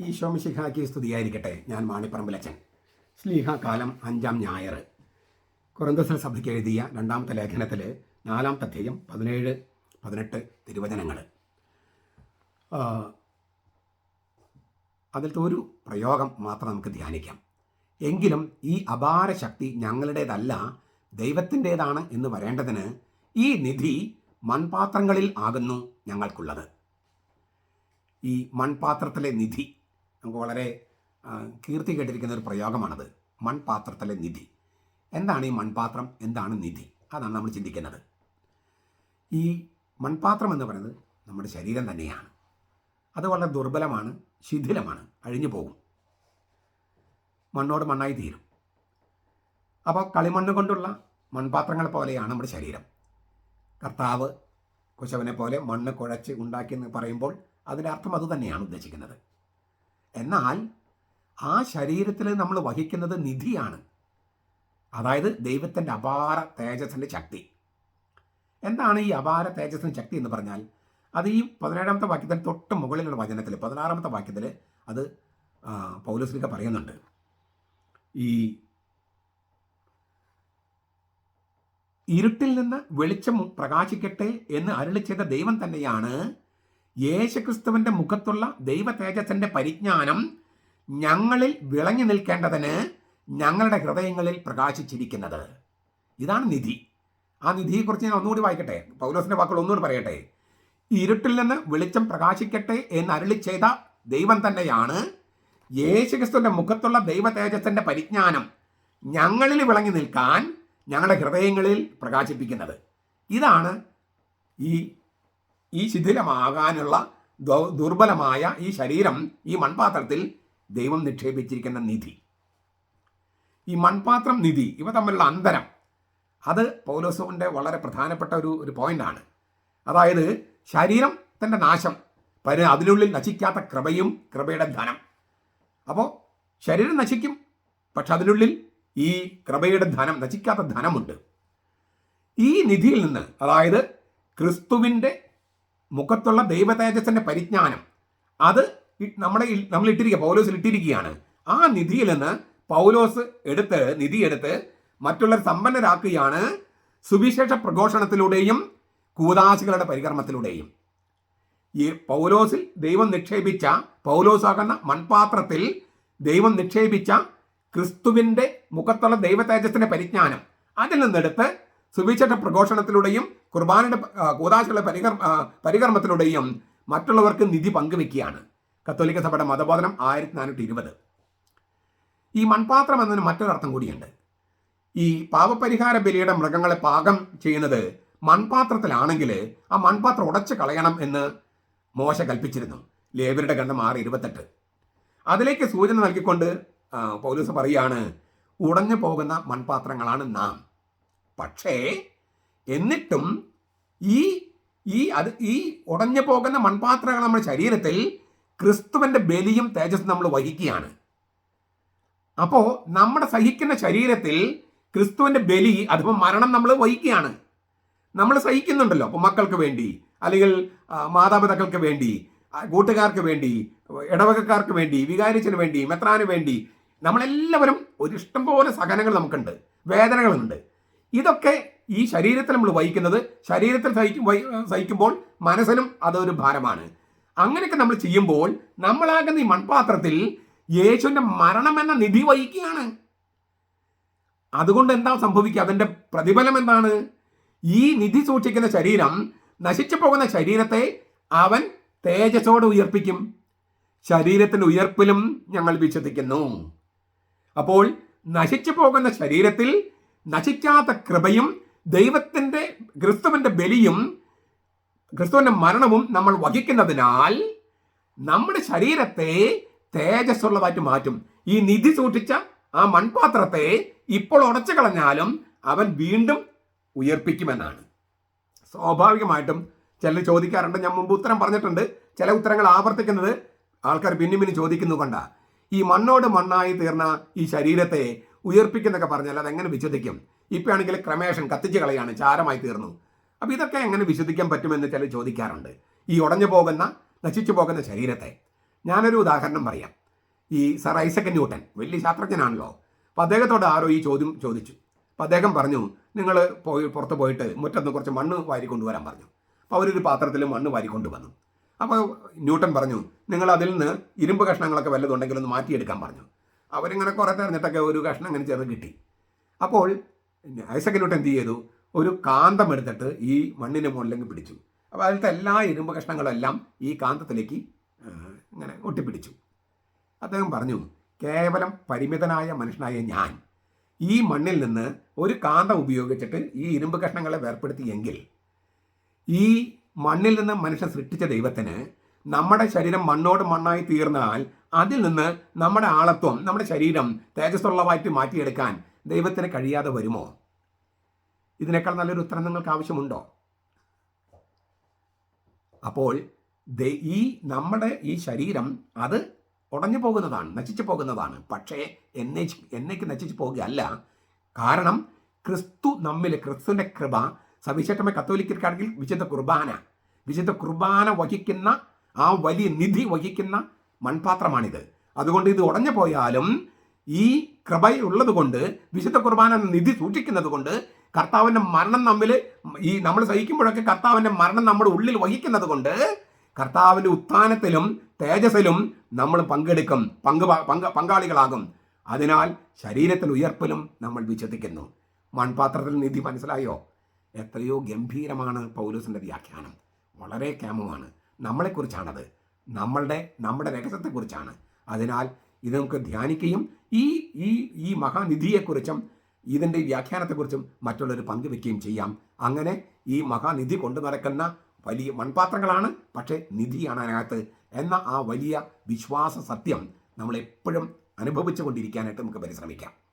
ഈശോ മിശിഹാക്കി സ്തുതിയായിരിക്കട്ടെ. ഞാൻ മാണിപ്പറമ്പിലച്ചൻ സ്ലീഹ കാലം അഞ്ചാം ഞായർ. കുറന്തസൽ സഭയ്ക്ക് എഴുതിയ രണ്ടാമത്തെ ലേഖനത്തിൽ നാലാമത്തെ അധ്യയം പതിനേഴ് പതിനെട്ട് തിരുവചനങ്ങൾ അതിലത്തെ ഒരു പ്രയോഗം മാത്രം നമുക്ക് ധ്യാനിക്കാം. എങ്കിലും ഈ അപാര ശക്തി ഞങ്ങളുടേതല്ല ദൈവത്തിന്റേതാണ് എന്ന് വരേണ്ടതിന് ഈ നിധി മൺപാത്രങ്ങളിൽ ആകുന്നു ഞങ്ങൾക്കുള്ളത്. ഈ മൺപാത്രത്തിലെ നിധി നമുക്ക് വളരെ കീർത്തി കേട്ടിരിക്കുന്ന ഒരു പ്രയോഗമാണത്. മൺപാത്രത്തിലെ നിധി. എന്താണ് ഈ മൺപാത്രം? എന്താണ് നിധി? അതാണ് നമ്മൾ ചിന്തിക്കുന്നത്. ഈ മൺപാത്രം എന്ന് പറയുന്നത് നമ്മുടെ ശരീരം തന്നെയാണ്. അത് വളരെ ദുർബലമാണ് ശിഥിലമാണ് അഴിഞ്ഞു പോകും. മണ്ണോട് മണ്ണായി തീരും. അപ്പോൾ കളിമണ്ണ് കൊണ്ടുള്ള മൺപാത്രങ്ങൾ പോലെയാണ് നമ്മുടെ ശരീരം. കർത്താവ് കുശവനെ പോലെ മണ്ണ് കുഴച്ച് ഉണ്ടാക്കി എന്ന് പറയുമ്പോൾ അതിന്റെ അർത്ഥം അതുതന്നെയാണ് ഉദ്ദേശിക്കുന്നത്. എന്നാൽ ആ ശരീരത്തിൽ നമ്മൾ വഹിക്കുന്നത് നിധിയാണ്. അതായത് ദൈവത്തിന്റെ അപാര തേജസ്സിന്റെ ശക്തി. എന്താണ് ഈ അപാര തേജസ്സിന്റെ ശക്തി എന്ന് പറഞ്ഞാൽ അത് ഈ പതിനേഴാമത്തെ വാക്യത്തിന് തൊട്ട് മുകളിലുള്ള വചനത്തിൽ പതിനാറാമത്തെ വാക്യത്തിൽ അത് പൗലോസ്ലിക പറയുന്നുണ്ട്. ഈ ഇരുട്ടിൽ നിന്ന് വെളിച്ചം പ്രകാശിക്കട്ടെ എന്ന് അരുളി ചെയ്ത ദൈവം തന്നെയാണ് യേശുക്രിസ്തുവിന്റെ മുഖത്തുള്ള ദൈവ പരിജ്ഞാനം ഞങ്ങളിൽ വിളങ്ങി നിൽക്കേണ്ടതിന് ഞങ്ങളുടെ ഹൃദയങ്ങളിൽ പ്രകാശിച്ചിരിക്കുന്നത്. ഇതാണ് നിധി. ആ നിധിയെക്കുറിച്ച് ഞാൻ ഒന്നുകൂടി വായിക്കട്ടെ. പൗലോസിന്റെ വാക്കുകൾ ഒന്നുകൂടി പറയട്ടെ. ഇരുട്ടിൽ നിന്ന് വെളിച്ചം പ്രകാശിക്കട്ടെ എന്ന് അരുളി ചെയ്ത ദൈവം തന്നെയാണ് യേശുക്രിസ്തുവിന്റെ മുഖത്തുള്ള ദൈവ പരിജ്ഞാനം ഞങ്ങളിൽ വിളങ്ങി നിൽക്കാൻ ഞങ്ങളുടെ ഹൃദയങ്ങളിൽ പ്രകാശിപ്പിക്കുന്നത്. ഇതാണ് ഈ ഈ ശിഥിലമാകാനുള്ള ദുർബലമായ ഈ ശരീരം ഈ മൺപാത്രത്തിൽ ദൈവം നിക്ഷേപിച്ചിരിക്കുന്ന നിധി. ഈ മൺപാത്രം നിധി ഇവ തമ്മിലുള്ള അന്തരം അത് പൗലോസുവിന്റെ വളരെ പ്രധാനപ്പെട്ട ഒരു ഒരു പോയിന്റാണ് അതായത് ശരീരം തന്റെ നാശം പരി അതിനുള്ളിൽ നശിക്കാത്ത കൃപയും കൃപയുടെ ധനം. അപ്പോൾ ശരീരം നശിക്കും പക്ഷെ അതിനുള്ളിൽ ഈ കൃപയുടെ ധനം നശിക്കാത്ത ധനമുണ്ട്. ഈ നിധിയിൽ നിന്ന് അതായത് ക്രിസ്തുവിന്റെ മുഖത്തുള്ള ദൈവതേജസ്സിന്റെ പരിജ്ഞാനം. അത് നമ്മുടെ നമ്മൾ ഇട്ടിരിക്കുക പൗലോസിൽ ഇട്ടിരിക്കുകയാണ് ആ നിധിയിൽ നിന്ന് പൗലോസ് എടുത്ത് നിധി എടുത്ത് മറ്റുള്ളവർ സമ്പന്നരാക്കുകയാണ് സുവിശേഷ പ്രഘോഷണത്തിലൂടെയും കൂതാശികളുടെ പരികർമ്മത്തിലൂടെയും. ഈ പൗലോസിൽ ദൈവം നിക്ഷേപിച്ച പൗലോസാകുന്ന മൺപാത്രത്തിൽ ദൈവം നിക്ഷേപിച്ച ക്രിസ്തുവിന്റെ മുഖത്തുള്ള ദൈവതേജസ്സിന്റെ പരിജ്ഞാനം. അതിൽ നിന്നെടുത്ത് സുവിശേഷ പ്രഘോഷണത്തിലൂടെയും കുർബാനയുടെ കൂതാശയുടെ പരികർ പരികർമ്മത്തിലൂടെയും മറ്റുള്ളവർക്ക് നിധി പങ്കുവെക്കുകയാണ്. കത്തോലിക്ക സഭയുടെ മതബോധനം ആയിരത്തി നാനൂറ്റി ഇരുപത് ഈ മൺപാത്രം എന്നതിന് മറ്റൊരർത്ഥം കൂടിയുണ്ട്. ഈ പാപപരിഹാര ബലിയുടെ മൃഗങ്ങളെ പാകം ചെയ്യുന്നത് മൺപാത്രത്തിലാണെങ്കിൽ ആ മൺപാത്രം ഉടച്ചു കളയണം എന്ന് മോശ കൽപ്പിച്ചിരുന്നു. ലേബരുടെ ഗ്രന്ഥം ആറ് ഇരുപത്തെട്ട്. അതിലേക്ക് സൂചന നൽകിക്കൊണ്ട് പോലീസ് പറയാണ് ഉടഞ്ഞു പോകുന്ന മൺപാത്രങ്ങളാണ് നാം. പക്ഷേ എന്നിട്ടും ഈ ഈ അത് ഈ ഉടഞ്ഞു പോകുന്ന മൺപാത്രങ്ങൾ നമ്മുടെ ശരീരത്തിൽ ക്രിസ്തുവിന്റെ ബലിയും തേജസ്സും നമ്മൾ വഹിക്കുകയാണ്. അപ്പോൾ നമ്മുടെ സഹിക്കുന്ന ശരീരത്തിൽ ക്രിസ്തുവിന്റെ ബലി അഥവാ മരണം നമ്മൾ വഹിക്കുകയാണ്. നമ്മൾ സഹിക്കുന്നുണ്ടല്ലോ. അപ്പോൾ മക്കൾക്ക് വേണ്ടി അല്ലെങ്കിൽ മാതാപിതാക്കൾക്ക് വേണ്ടി കൂട്ടുകാർക്ക് വേണ്ടി ഇടവകക്കാർക്ക് വേണ്ടി വികാരിച്ചിന് വേണ്ടി മെത്രാന് വേണ്ടി നമ്മളെല്ലാവരും ഒരിഷ്ടം പോലെ സഹനങ്ങൾ നമുക്കുണ്ട്. വേദനകളുണ്ട് ഇതൊക്കെ ഈ ശരീരത്തിൽ നമ്മൾ വഹിക്കുന്നത്. ശരീരത്തിൽ സഹിക്കും സഹിക്കുമ്പോൾ മനസ്സിനും അതൊരു ഭാരമാണ്. അങ്ങനെയൊക്കെ നമ്മൾ ചെയ്യുമ്പോൾ നമ്മളാകുന്ന ഈ മൺപാത്രത്തിൽ യേശുവിന്റെ മരണം എന്ന നിധി വഹിക്കുകയാണ്. അതുകൊണ്ട് എന്താ സംഭവിക്കുക? അതിന്റെ പ്രതിഫലം എന്താണ്? ഈ നിധി സൂക്ഷിക്കുന്ന ശരീരം നശിച്ചു പോകുന്ന ശരീരത്തെ അവൻ തേജസ്സോടെ ഉയർപ്പിക്കും. ശരീരത്തിന്റെ ഉയർപ്പിലും ഞങ്ങൾ വിശ്വസിക്കുന്നു. അപ്പോൾ നശിച്ചു പോകുന്ന ശരീരത്തിൽ നശിക്കാത്ത കൃപയും ദൈവത്തിന്റെ ക്രിസ്തുവിന്റെ ബലിയും ക്രിസ്തുവിന്റെ മരണവും നമ്മൾ വഹിക്കുന്നതിനാൽ നമ്മുടെ ശരീരത്തെ തേജസ്സുള്ളതായിട്ട് മാറ്റും. ഈ നിധി സൂക്ഷിച്ച ആ മൺപാത്രത്തെ ഇപ്പോൾ ഉടച്ചു കളഞ്ഞാലും അവൻ വീണ്ടും ഉയർപ്പിക്കുമെന്നാണ്. സ്വാഭാവികമായിട്ടും ചിലർ ചോദിക്കാറുണ്ട് ഞാൻ മുമ്പ് ഉത്തരം പറഞ്ഞിട്ടുണ്ട് ചില ഉത്തരങ്ങൾ ആവർത്തിക്കുന്നത് ആൾക്കാർ പിന്നും ചോദിക്കുന്നു കണ്ട ഈ മണ്ണോട് മണ്ണായി തീർന്ന ഈ ശരീരത്തെ ഉയർപ്പിക്കുന്നൊക്കെ പറഞ്ഞാൽ അതെങ്ങനെ വിശ്വസിക്കും? ഇപ്പം ആണെങ്കിൽ ക്രമേഷൻ കത്തിച്ച് കളയാണ് ചാരമായി തീർന്നു. അപ്പോൾ ഇതൊക്കെ എങ്ങനെ വിശ്വസിക്കാൻ പറ്റുമെന്ന് ചിലർ ചോദിക്കാറുണ്ട്. ഈ ഉടഞ്ഞു പോകുന്ന നശിച്ചു പോകുന്ന ശരീരത്തെ. ഞാനൊരു ഉദാഹരണം പറയാം. ഈ സർ ഐസക് ന്യൂട്ടൻ വലിയ ശാസ്ത്രജ്ഞനാണല്ലോ. അപ്പോൾ അദ്ദേഹത്തോട് ആരോ ഈ ചോദ്യം ചോദിച്ചു. അപ്പോൾ അദ്ദേഹം പറഞ്ഞു നിങ്ങൾ പോയി പുറത്ത് പോയിട്ട് മുറ്റത്ത് കുറച്ച് മണ്ണ് വാരി കൊണ്ടുവരാൻ പറഞ്ഞു. അപ്പോൾ അവരൊരു പാത്രത്തിൽ മണ്ണ് വാരി കൊണ്ടുവന്നു. അപ്പോൾ ന്യൂട്ടൻ പറഞ്ഞു നിങ്ങൾ അതിൽ നിന്ന് ഇരുമ്പ് കഷ്ണങ്ങളൊക്കെ വല്ലതുണ്ടെങ്കിൽ ഒന്ന് മാറ്റിയെടുക്കാൻ പറഞ്ഞു. അവരിങ്ങനെ കുറേ തെരഞ്ഞിട്ടൊക്കെ ഒരു കഷ്ണം ഇങ്ങനെ ചെറുത് കിട്ടി. അപ്പോൾ ഐസക്കിലോട്ട് എന്ത് ചെയ്തു? ഒരു കാന്തം എടുത്തിട്ട് ഈ മണ്ണിന് മുകളിലേക്ക് പിടിച്ചു. അപ്പോൾ അതിലത്തെ എല്ലാ ഇരുമ്പ് കഷ്ണങ്ങളെല്ലാം ഈ കാന്തത്തിലേക്ക് ഇങ്ങനെ ഒട്ടിപ്പിടിച്ചു. അദ്ദേഹം പറഞ്ഞു കേവലം പരിമിതനായ മനുഷ്യനായ ഞാൻ ഈ മണ്ണിൽ നിന്ന് ഒരു കാന്തം ഉപയോഗിച്ചിട്ട് ഈ ഇരുമ്പ് കഷ്ണങ്ങളെ വേർപ്പെടുത്തിയെങ്കിൽ ഈ മണ്ണിൽ നിന്ന് മനുഷ്യൻ സൃഷ്ടിച്ച ദൈവത്തിന് നമ്മുടെ ശരീരം മണ്ണോട് മണ്ണായി തീർന്നാൽ അതിൽ നിന്ന് നമ്മുടെ ആളത്വം നമ്മുടെ ശരീരം തേജസ്സുള്ളവായിട്ട് മാറ്റിയെടുക്കാൻ ദൈവത്തിന് കഴിയാതെ വരുമോ? ഇതിനേക്കാൾ നല്ലൊരു ഉത്തരം നിങ്ങൾക്ക് ആവശ്യമുണ്ടോ? അപ്പോൾ ഈ നമ്മുടെ ഈ ശരീരം അത് ഉടഞ്ഞു പോകുന്നതാണ് നശിച്ചു പോകുന്നതാണ്. പക്ഷേ എന്നെ എന്നേക്ക് നശിച്ചു പോകുകയല്ല. കാരണം ക്രിസ്തു നമ്മിൽ ക്രിസ്തുവിന്റെ കൃപ സവിശേഷമായ കത്തോലിക്കർക്കാണെങ്കിൽ വിശുദ്ധ കുർബാന വിശുദ്ധ കുർബാന വഹിക്കുന്ന ആ വലിയ നിധി വഹിക്കുന്ന മൺപാത്രമാണിത്. അതുകൊണ്ട് ഇത് ഉടഞ്ഞു പോയാലും ഈ കൃപയുള്ളത് കൊണ്ട് വിശുദ്ധ കുർബാന നിധി സൂക്ഷിക്കുന്നത് കൊണ്ട് കർത്താവിന്റെ മരണം നമ്മിൽ ഈ നമ്മൾ സഹിക്കുമ്പോഴൊക്കെ കർത്താവിന്റെ മരണം നമ്മുടെ ഉള്ളിൽ വഹിക്കുന്നത് കൊണ്ട് കർത്താവിന്റെ ഉത്ഥാനത്തിലും തേജസ്സിലും നമ്മൾ പങ്കെടുക്കും പങ്ക് പങ്ക് പങ്കാളികളാകും. അതിനാൽ ശരീരത്തിൽ ഉയർപ്പിലും നമ്മൾ വിശ്വസിക്കുന്നു. മൺപാത്രത്തിൽ നിധി മനസ്സിലായോ? എത്രയോ ഗംഭീരമാണ് പൗലൂസിന്റെ വ്യാഖ്യാനം. വളരെ ക്യാമമാണ് നമ്മളെക്കുറിച്ചാണത്. നമ്മളുടെ നമ്മുടെ രഹസ്യത്തെക്കുറിച്ചാണ്. അതിനാൽ ഇത് നമുക്ക് ധ്യാനിക്കുകയും ഈ ഈ ഈ മഹാനിധിയെക്കുറിച്ചും ഇതിന്റെ വ്യാഖ്യാനത്തെക്കുറിച്ചും മറ്റുള്ളവർ പങ്കുവെക്കുകയും ചെയ്യാം. അങ്ങനെ ഈ മഹാനിധി കൊണ്ടു നടക്കുന്ന വലിയ മൺപാത്രങ്ങളാണ് പക്ഷേ നിധിയാണ് അതിനകത്ത്. എന്ന ആ വലിയ വിശ്വാസ സത്യം നമ്മളെപ്പോഴും അനുഭവിച്ചു കൊണ്ടിരിക്കാനായിട്ട് നമുക്ക് പരിശ്രമിക്കാം.